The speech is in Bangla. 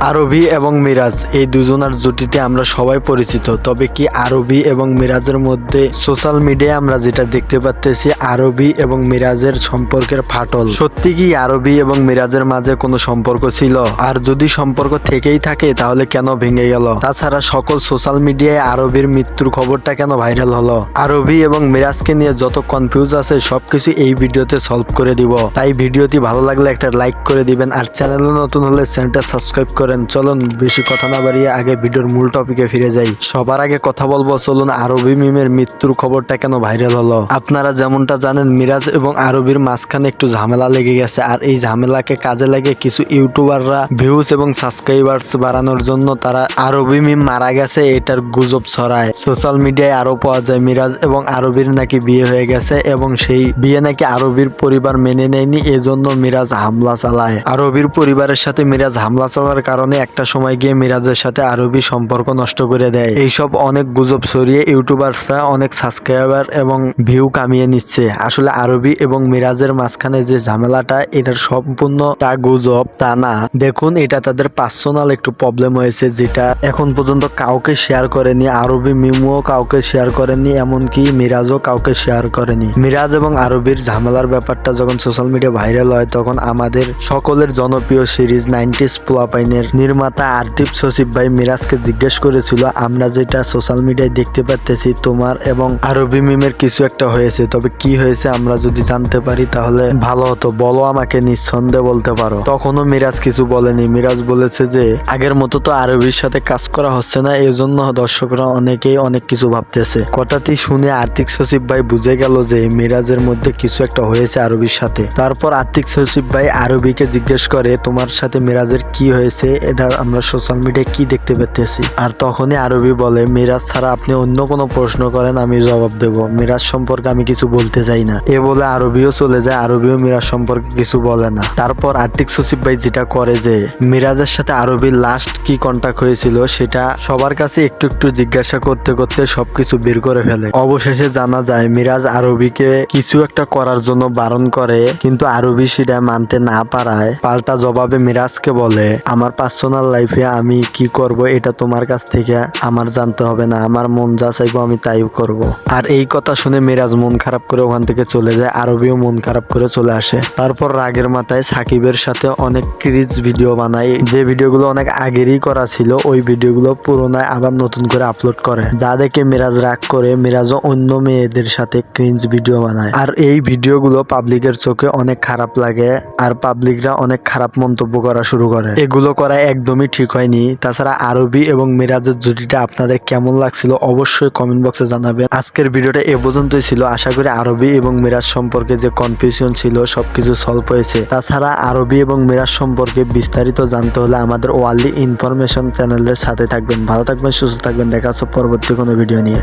আরবি এবং মিরাজ, এই দুজনের জুটিতে আমরা সবাই পরিচিত। তবে কি আরবি এবং মিরাজের মধ্যে সোশ্যাল মিডিয়ায় আমরা যেটা দেখতে পাচ্তেছি আরবি এবং মিরাজের সম্পর্কের ফাটল। সত্যি কি আরবি এবং মিরাজের মাঝে কোনো সম্পর্ক ছিল? আর যদি সম্পর্ক থেকেই থাকে, তাহলে কেন ভেঙে গেল? তাছাড়া সকল সোশ্যাল মিডিয়ায় আরবির মৃত্যুর খবরটা কেন ভাইরাল হলো? আরবি এবং মিরাজকে নিয়ে যত কনফিউজ আছে, সবকিছু এই ভিডিওতে সলভ করে দিব। তাই ভিডিওটি ভালো লাগলে একটা লাইক করে দিবেন, আর চ্যানেলে নতুন হলে চ্যানেলটা সাবস্ক্রাইব করেন, চলুন বেশি কথা না বাড়িয়ে আগে ভিডিওর মূল টপিকে ফিরে যাই। সবার আগে কথা বলব, চলুন আরবি মিমের মৃত্যুর খবরটা কেন ভাইরাল হলো? আপনারা যেমনটা জানেন, মিরাজ এবং আরবির মাঝখানে একটু ঝামেলা লেগে গেছে, আর এই ঝামেলাকে কাজে লাগে কিছু ইউটিউবাররা ভিউজ এবং সাবস্ক্রাইবার্স বাড়ানোর জন্য তারা আরবি মিম মারা গেছে, এটার গুজব ছড়ায়। সোশ্যাল মিডিয়ায় আরও পাওয়া যায়, মিরাজ এবং আরবির নাকি বিয়ে হয়ে গেছে এবং সেই বিয়ে নাকি আরবির পরিবার মেনে নেয়নি, এজন্য মিরাজ হামলা চালায়। আরবির পরিবারের সাথে মিরাজ হামলা চালার কারণে একটা সময় গিয়ে মিরাজের সাথে আরবি সম্পর্ক নষ্ট করে দেয়। এইসব অনেক গুজব ছড়িয়ে ইউটিউবারসরা অনেক সাবস্ক্রাইবার এবং ভিউ কামিয়ে নিচ্ছে। আসলে আরবি এবং মিরাজের মাঝখানে যে ঝামেলাটা, এটার সম্পূর্ণ তা গুজব, তা না। দেখুন, এটা তাদের পার্সোনাল একটু প্রবলেম হয়েছে যেটা এখন পর্যন্ত কাউকে শেয়ার করেনি। আরবি মিমুও কাউকে শেয়ার করেনি, এমনকি মিরাজও কাউকে শেয়ার করেনি। মিরাজ এবং আরবির ঝামেলার ব্যাপারটা যখন সোশ্যাল মিডিয়া ভাইরাল হয়, তখন আমাদের সকলের জনপ্রিয় সিরিজ নাইনটিস প্লাপাইনের নির্মাতা আরতিপ সচিব ভাই মিরাজকে জিজ্ঞেস করেছিল, আমরা যেটা সোশ্যাল মিডিয়ায় দেখতে পাচ্তেছি তোমার এবং আরবি মিমের কিছু একটা হয়েছে, তবে কি হয়েছে আমরা যদি জানতে পারি তাহলে ভালো হতো। বলো আমাকে, নিঃসন্দেহে বলতে পারো। তখনও মিরাজ কিছু বলেনি। মিরাজ বলেছে যে, আগের মতো তো আরবির সাথে কাজ করা হচ্ছে না এই জন্য দর্শকরা অনেকেই অনেক কিছু ভাবতেছে। কথাটি শুনে আর্থিক সচিব ভাই বুঝে গেল যে, মিরাজের মধ্যে কিছু একটা হয়েছে আরবির সাথে। তারপর আর্থিক সচিব ভাই আরবিকে জিজ্ঞেস করে, তোমার সাথে মিরাজের কি হয়েছে এটা আমরা সোশ্যাল মিডিয়ায় কি দেখতে পেতেছি আর তখনই আরবি বলে, মিরাজ ছাড়া আপনি অন্য কোনো প্রশ্ন করেন, আমি জবাব দেব। মিরাজ সম্পর্কে আমি কিছু বলতে চাই না। এ বলে আরবিও চলে যায়, আরবিও মিরাজ সম্পর্কে কিছু বলে না। তারপর আর্থিক সচিব ভাই যেটা করে যে, মিরাজের সাথে আরবির লাস্ট কি কন্টাক্ট হয়েছিল, সেটা সবার কাছে একটু একটু জিজ্ঞাসা করতে করতে সবকিছু বের করে ফেলে। অবশেষে জানা যায়, মিরাজ আরবিকে কিছু একটা করার জন্য বারণ করে, কিন্তু আরবি সেটা মানতে না পারায় পাল্টা জবাবে মিরাজকে বলে, আমার পার্সোনাল লাইফে আমি কি করব এটা তোমার কাছ থেকে আমার জানতে হবে না। আমার মন যা চাইব আমি তাই করব। আর এই কথা শুনে মিরাজ মন খারাপ করে ওখান থেকে চলে যায়, আরবিও মন খারাপ করে চলে আসে। তারপর রাগের মাথায় সাকিবের সাথে অনেক ক্রিজ ভিডিও বানায়। যে ভিডিওগুলো অনেক আগেরই করা ছিল, ওই ভিডিওগুলো পুরোনায় আবার নতুন করে আপলোড করে। যা দেখে মিরাজ রাগ করে, মিরাজও অন্য মেয়েদের সাথে ক্রিঞ্জ ভিডিও বানায়। আর এই ভিডিওগুলো পাবলিকের চোখে অনেক খারাপ লাগে, আর পাবলিকরা অনেক খারাপ মন্তব্য করা শুরু করে। এগুলো করা একদমই ঠিক হয়নি। তাছাড়া আরবি এবং মিরাজের জুটিটা আপনাদের কেমন লাগছিল অবশ্যই কমেন্ট বক্সে জানাবেন। আজকের ভিডিওটা এ পর্যন্তই ছিল। আশা করি আরবি এবং মিরাজ সম্পর্কে যে কনফিউশন ছিল, সবকিছু সলভ হয়েছে। তাছাড়া আরবি এবং মিরাজ সম্পর্কে বিস্তারিত জানতে হলে আমাদের ওয়ার্ল্ড ইনফরমেশন চ্যানেলের সাথে থাকবেন। ভালো থাকবেন, সুস্থ থাকবেন। দেখা হচ্ছে পরবর্তী কোনো ভিডিও নিয়ে।